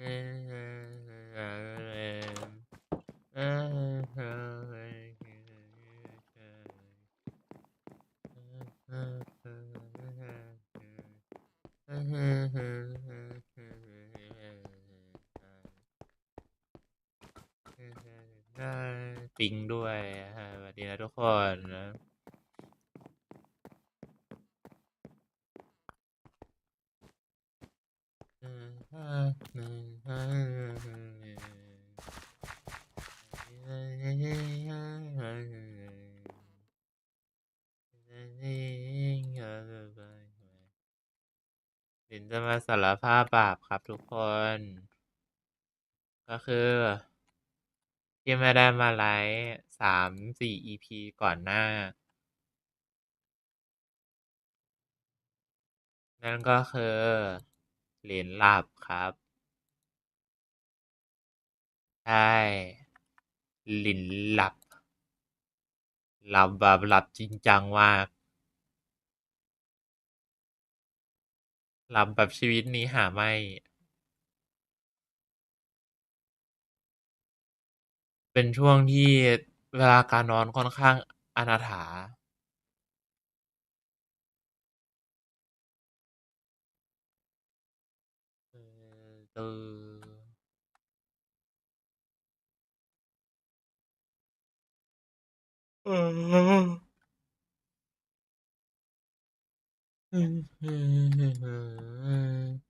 ปิงด้วยฮะสวัสดีนะทุกคนนะ ลินจะมาสารภาพบาปครับทุกคน ก็คือ ที่ ไม่ได้มาไลฟ์สามสี่ EP ก่อนหน้า นั่นก็คือหลินหลับครับ ใช่หลินหลับ หลับแบบหลับจริงจังมากหลับแบบชีวิตนี้หาไม่ เป็นช่วงที่เวลาการนอนค่อนข้างอนาถาเออเออเอออ๋อ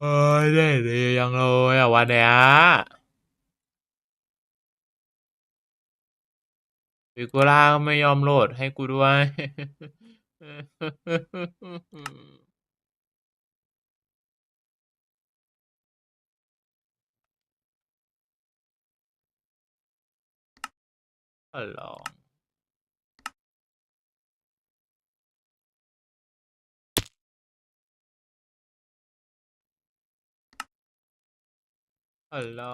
เออนี่ก็คือใช่เออได้ได้ได้ได้ได้เอ้ยได้ดียังเลยอะวันเนี้ยฟิกูล่าก็ไม่ยอมโหลดให้กูด้วยขอร้อง ขอร้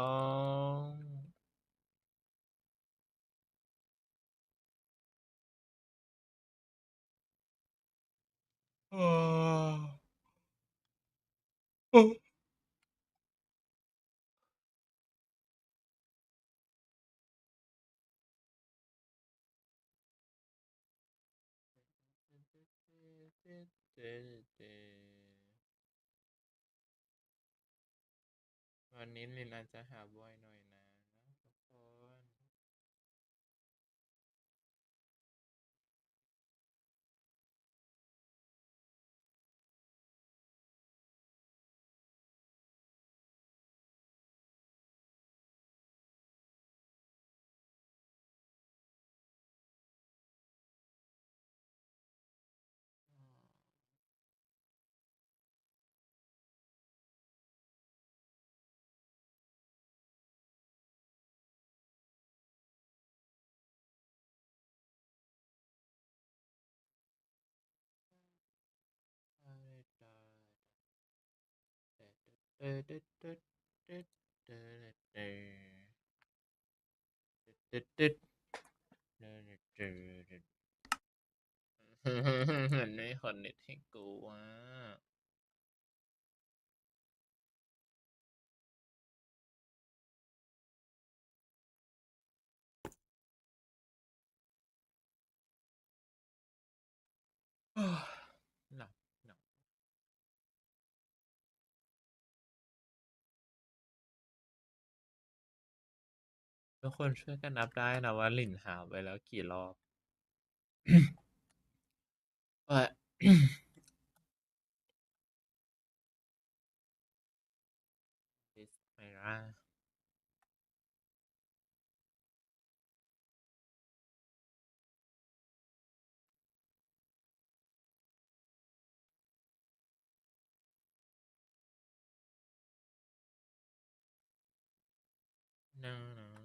วันนี้ลินอาจจะหาบ่อยหน่อย มันไม่คอนเน็ตให้กูอะหลั ทุกคนช่วยกันนับได้นะว่าหลินหาวไปแล้วกี่รอบเอ้ย This Myra นานานา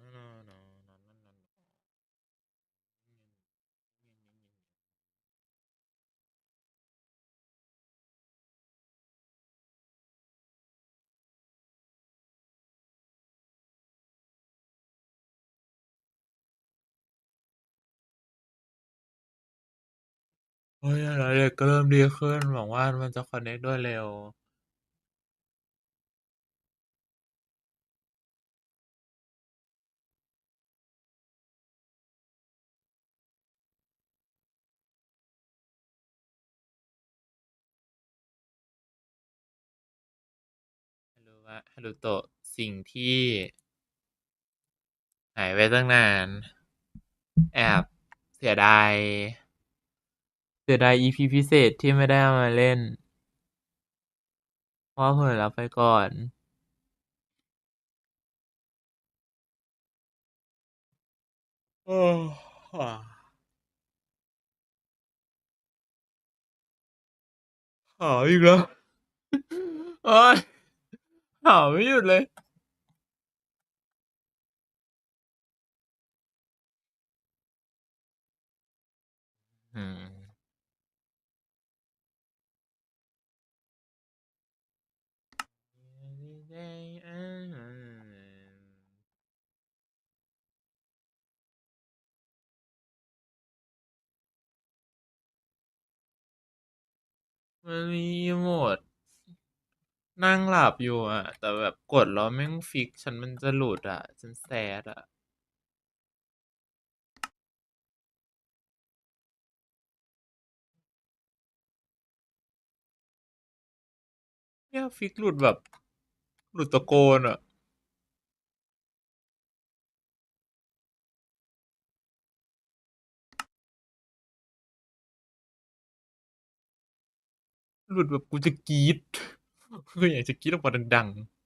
เฮ้ยอะไรเด็กก็เริ่มดีขึ้น หวังว่ามันจะคอนเน c t ด้วยเร็วฮารุวะฮารุโตะสิ่งที่หายไปตั้งนาน แอบเสียดาย เสียดาย EP พิเศษที่ไม่ได้เอามาเล่น เพราะว่าเผลอรับไปก่อนโอ้หาอีกแล้วโอ้ยหาไม่หยุดเลย อืม มันมีโหมด นั่งหลับอยู่อะแต่แบบกดแล้วแม่งฟิก ฉันมันจะหลุดอะฉันแซดอะเนี่ยฟิกหลุดแบบ หลุดตะโกนอะ หลุดแบบกูจะกรี๊ดคือยากจะกรี๊ดออกมาดังๆ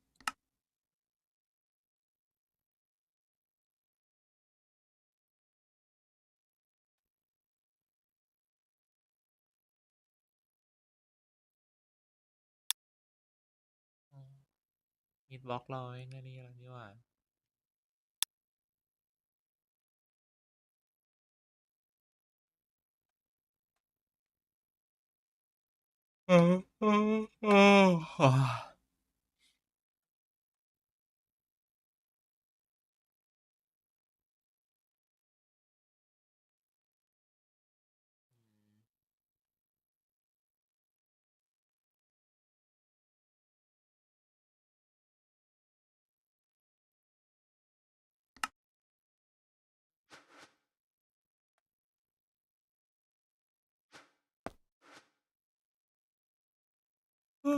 อ๋อ Hitbox เราไอ้นั่นนี่แล้วนี่หว่า เออเต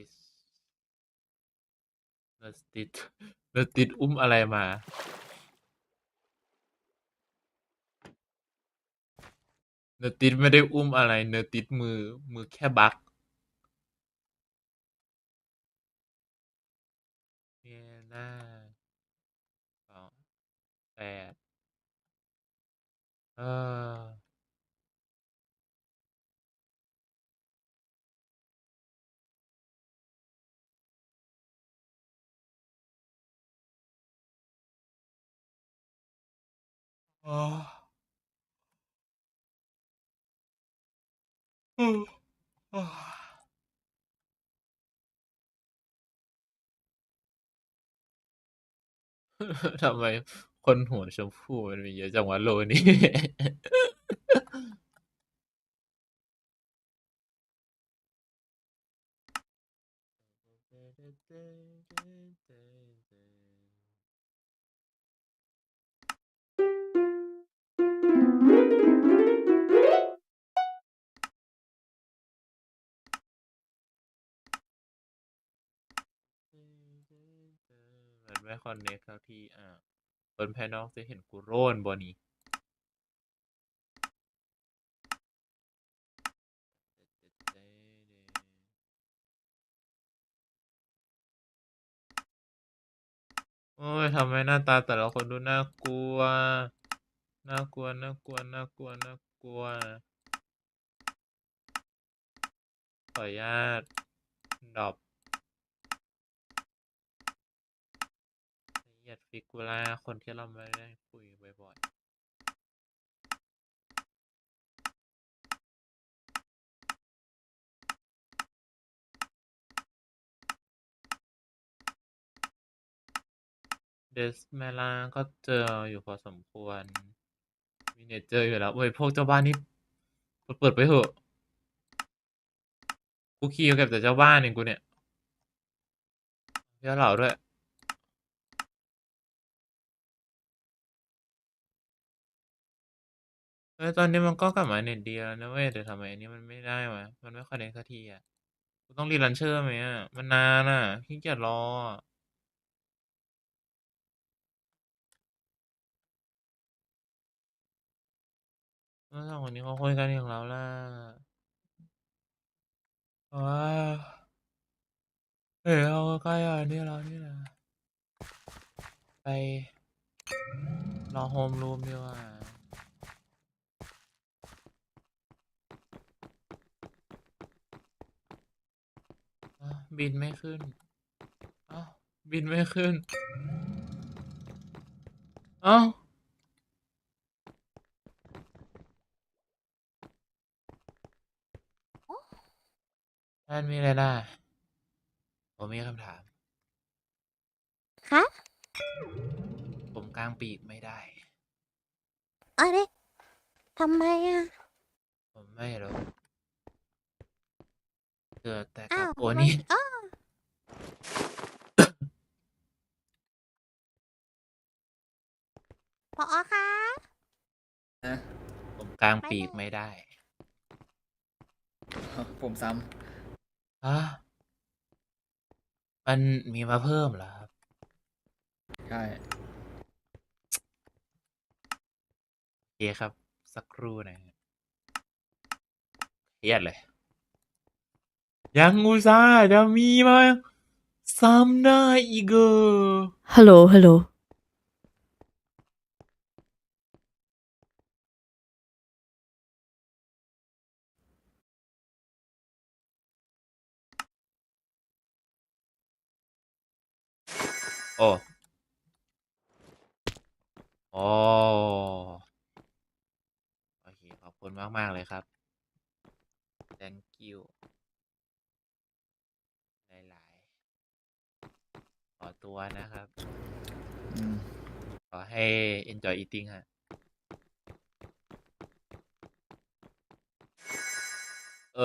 ิดเนสติดเนสติดอุ้มอะไรมา เนอร์ติสไม่ได้อุ้มอะไร เนอร์ติสมือ มือแค่บักเนี่ยหน้าสองแปดเอออ๋อ ทำไมคนหัวชมพู่มันมีเยอะจังวะโลนี้ ไม่คอนเนคสักทีอะคนภายนอกจะเห็นกูโรนบนี่โอ้ยทำไมหน้าตาแต่ละคนดูน่ากลัว น่ากลัว น่ากลัว น่ากลัว น่ากลัว ขออนุญาตดรอป ละเอียดฟิกูล่าคนที่เราไม่ได้คุยบ่อยๆเดสเมล่าก็เจออยู่พอสมควร มีเน็ตเจออยู่แล้วเว้ยพวกเจ้าบ้านนี่เปิดเปิดไปเถอะ กูคีย์กับแต่เจ้าบ้านเองกูเนี่ยเจ้าเหล่าด้วย เออตอนนี้มันก็กลับมาเน็ตดีแล้วนะเว้ยแต่ทำไมอันนี้มันไม่ได้วะมันไม่คอนเนคสักทีอะกูต้องรีรันเชอร์ไหมอะมันนานอะขี้เกียจรออะแล้วสองคนนี้เขาคุยกันอย่างเราล่ะว้าเฮ้ยเอาใกล้อะนี่เรานี่นะไปรอโฮมรูมดีกว่า อ้าว บินไม่ขึ้นอ้าวบินไม่ขึ้นอ้าวท่านมีอะไรล่ะ ผมมีคำถาม คะ ผมกลางปีกไม่ได้ อะไรทำไมอะ ผมไม่รู้เกิดแต่อ้ากับวตัวมันนี้ อ้อพอคะนะผมกลางปีกไม่ได้ผมซ้ฮะมันมีมาเพิ่มเหรอครับำใช่โอเคครับ สักครู่นะฮะเครียดเลย ยังอุตส่าห์จะมีมาซ้ำได้อีกเหรอฮัลโหล ฮัลโหล โอ้โอ้โอเค ขอบคุณมากมากๆเลยครับ thank you หลายๆ ขอ ตัวนะครับอืมขอให้ enjoy eating ฮะ เอ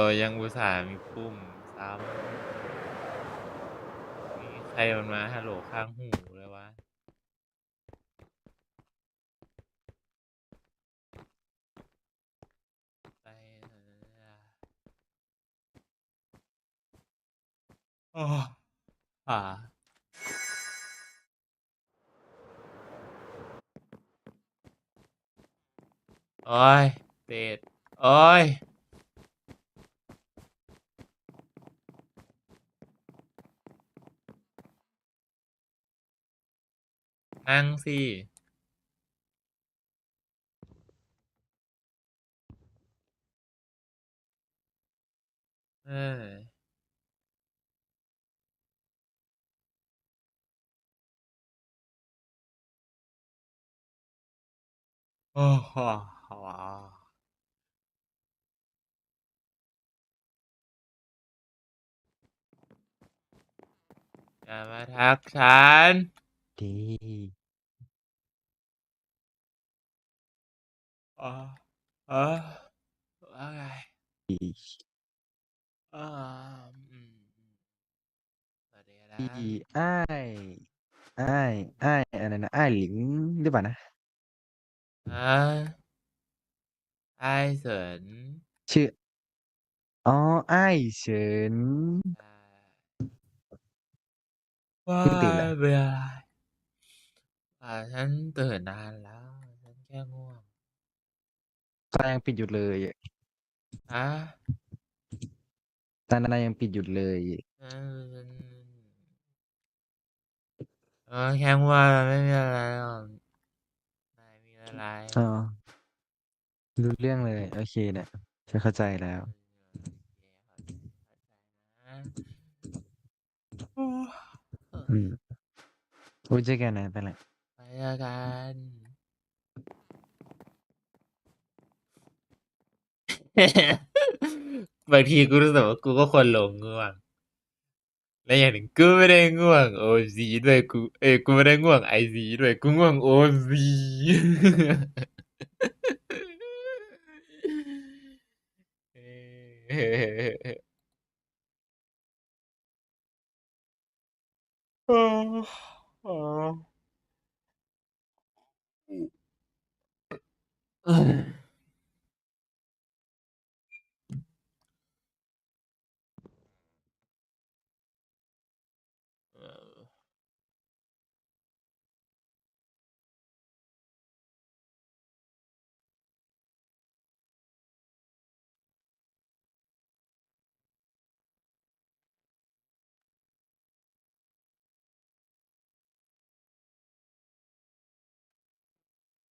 อ ยังอุตส่าห์มีปุ่มซ้ำมีใครมันมาฮัลโหลข้างหูเลยวะ ไปเถอะอ้ออ่า โอ้ยเป็ดโอ้ยนั่งสิเออโอ้โห อย่ามาทักฉันดีอ๋อเออว่าไงดีอ่าอืมอืมสวัสดีนะดีอ้ายอ้ายอ้ายอะไรนะอ้ายหลิงหรือเปล่านะฮะไอ้เสินชื่อ อ๋ออ้ายเฉิน อ่า ว่าเพิ่งตื่นเหรอเวลาอ่าฉันตื่นนานแล้วฉันแค่ง่วงตายังปิดอยู่เลยอะตานายังปิดอยู่เลยเออฉันเออแค่ง่วงไม่มีอะไรหรอกไม่มีอะไรอ๋อ รู้เรื่องเลย โอเคเนี่ยฉันเข้าใจแล้ว โอ้อื มไว้เจอกันนะไปละไปเจอกันบางทีกูรู้สึกว่ากูก็ควรหลงง่วง และอย่างหนึ่งกูไม่ได้ง่วงโอซีด้วยกู เอ้ยกูไม่ได้ง่วงไอซีด้วยกูง่วงโอซี Uh.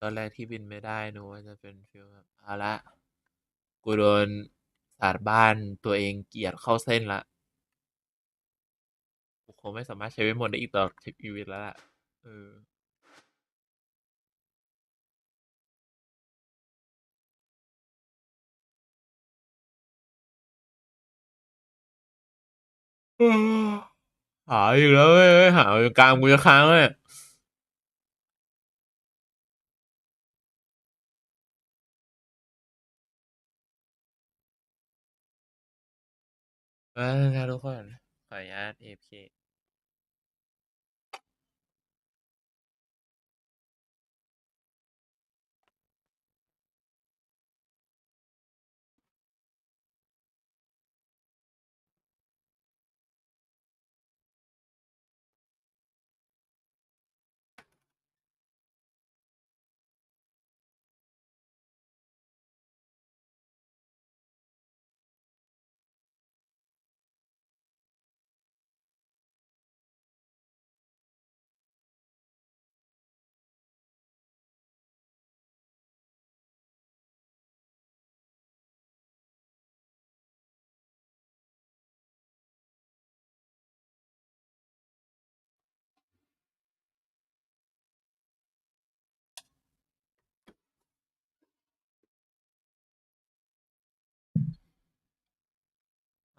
ตอนแรกที่บินไม่ได้นึกว่าจะเป็นฟีลแบบเอาละ กูโดนศาสาดบ้านตัวเองเกลียดเข้าเส้นละกูคงไม่สามารถใช้เวทมนต์ได้อีกตลอดชีวิตแล้วล่ะเออหาอีกแล้วเว้ยหาจนกลางกูจะค้างเลย เออครับทุกคน ขออนุญาต AFK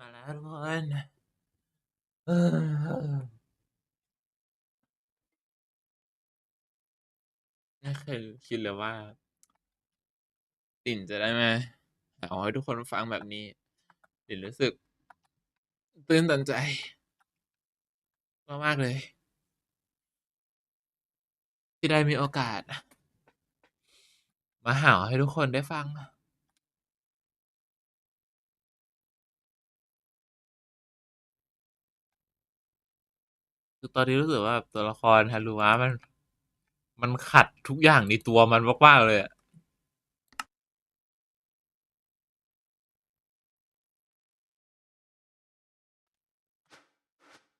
มาแล้วทุกคนเออไม่เคยคิดเลยว่า ติ่นจะได้ไหมาเอาให้ทุกคนฟังแบบนี้ ติ่นรู้สึก ตื่นตันใจมากๆเลย ที่ได้มีโอกาส มาหาให้ทุกคนได้ฟัง คือตอนนี้รู้สึกว่าตัวละครฮารุมะมัน มันขัดทุกอย่างในตัวมันมากๆเลยอะ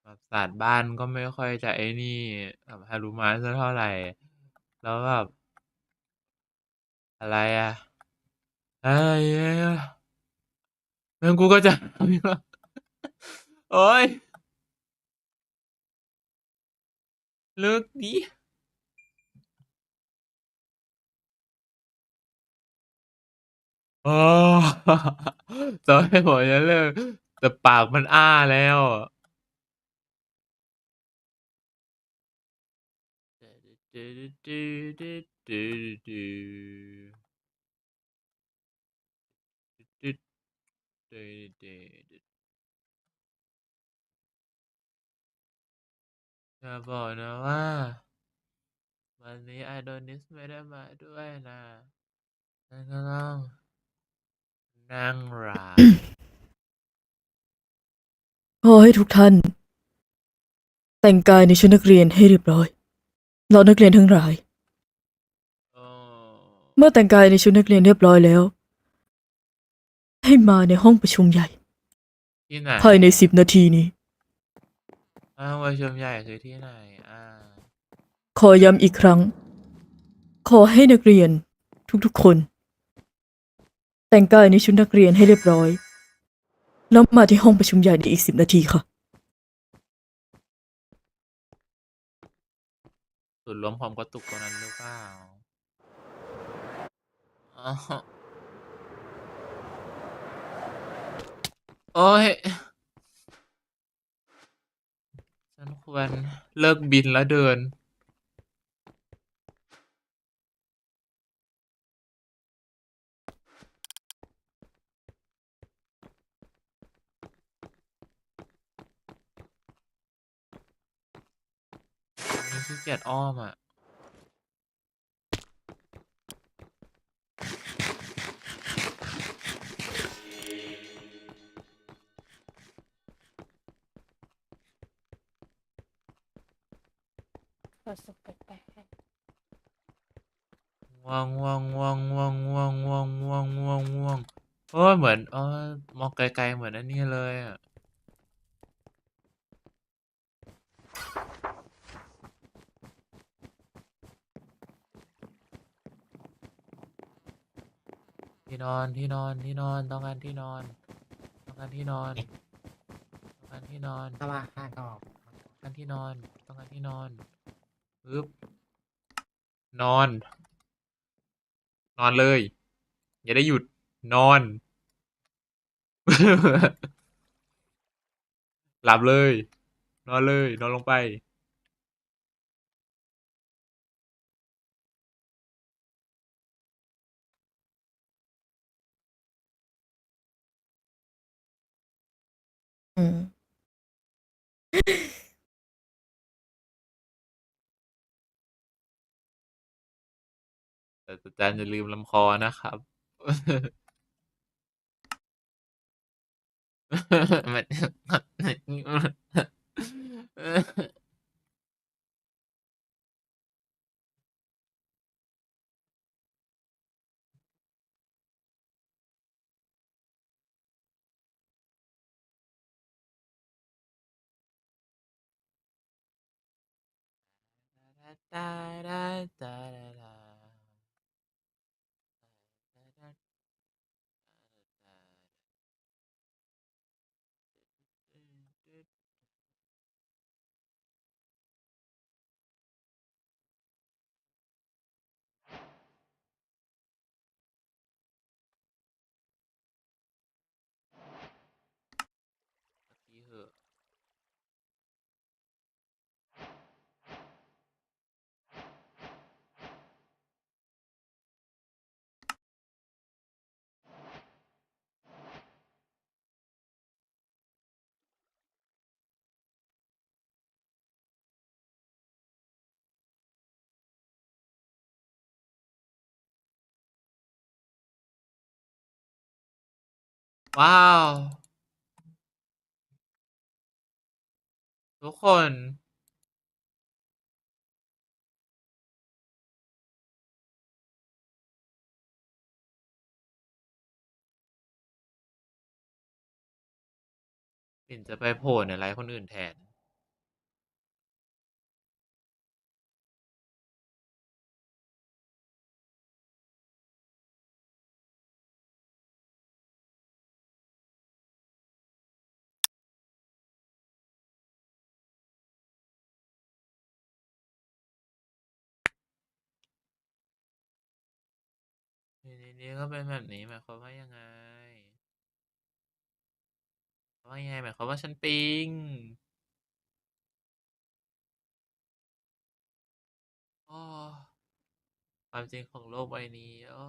แบบศาสตร์บ้านก็ไม่ค่อยจะไอ้นี่แบบฮารุมะสักเท่าไหร่ แล้วแบบอะไรอะอะไรอะแล้วกูก็จะ โอ๊ย เลิกดิโอ้ต่อให้ผมจะเลิกแต่ปากมันอ้าแล้วอะ อย่าบอกนะว่า วันนี้ไอโดนิสไม่ได้มาด้วยนะฉันก็ต้องนั่งราขอให้ทุกท่าน แต่งกายในชุดนักเรียนให้เรียบร้อยเรานักเรียนทั้งหลาย โอ้เมื่อแต่งกายในชุดนักเรียนเรียบร้อยแล้ว ให้มาในห้องประชุมใหญ่ ที่ไหนภายในสิบนาทีนี้ อ้าวประชุมใหญ่คือที่ไหนอ่าขอย้ำอีกครั้ง ขอให้นักเรียนทุกๆคน แต่งกายในชุดนักเรียนให้เรียบร้อย แล้วมาที่ห้องประชุมใหญ่ในอีกสิบนาทีค่ะส่วนย์รวมความกระตุกตัวนั้นหรือเปล่าอ๋อโอ้ย ฉันควรเลิกบินแล้วเดินมีขี้เกียจอ้อมอะ ง่วงง่วงง่วงง่วงง่วงง่วงง่วงง่วงง่วงโอ้ยเหมือนเออมองไกลๆเหมือนอันนี้เลยอะที่นอนที่นอนที่นอนต้องการที่นอนต้องการที่นอนต้องการที่นอนก็ว่าข้าก็ออก ต้องการที่นอนต้องการที่นอน ปึ๊บนอน นอนเลย อย่าได้หยุดนอน หลับเลย นอนเลย นอนลงไป อืม จารย์อย่าลืมลำคอนะครับ มันสักทีเหอะ ว้าว ทุกคน ปิ่นจะไปโผล่ในไลฟ์คนอื่นแทน อยู่ดีๆก็เป็นแบบนี้หมายความว่ายังไงหมายความว่ายังไงหมายความว่าฉันปิงอ้อความจริงของโลกใบนี้อ้อ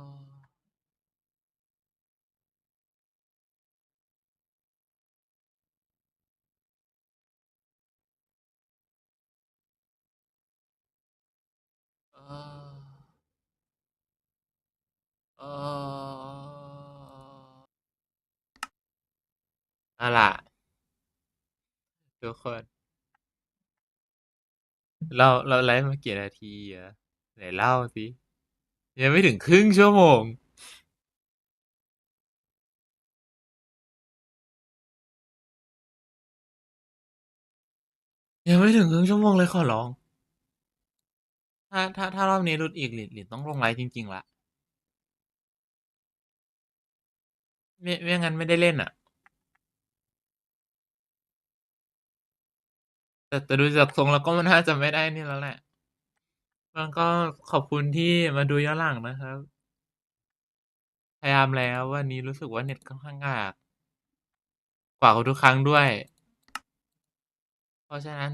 อ้ออ้อ เอาล่ะ ทุกคน เราเราไลฟ์มากี่นาทีอะไหนเล่าสิ ยังไม่ถึงครึ่งชั่วโมง ยังไม่ถึงครึ่งชั่วโมงเลยขอร้อง ถ้าถ้าถ้ารอบนี้หลุดอีกหลินหลินต้องลงไลฟ์จริง ๆละ ไม่ไม่งั้นไม่ได้เล่นอะ แต่แต่ดูจากทรงแล้วก็มันน่าจะไม่ได้นี่แล้วแหละ มันก็ขอบคุณที่มาดูย้อนหลังนะครับ พยายามแล้ววันนี้รู้สึกว่าเน็ตค่อนข้างกากกว่าทุกครั้งด้วย เพราะฉะนั้น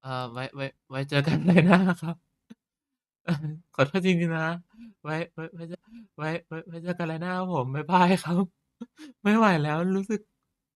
เอ่อไว้ไว้ไว้เจอกันเลยนะครับ ขอโทษจริงๆนะ ไว้ ไว้ ไว้จะไว้ไว้เจอกันเลยนะครับผม บ๊ายบายครับ ไม่ไหวแล้วรู้สึก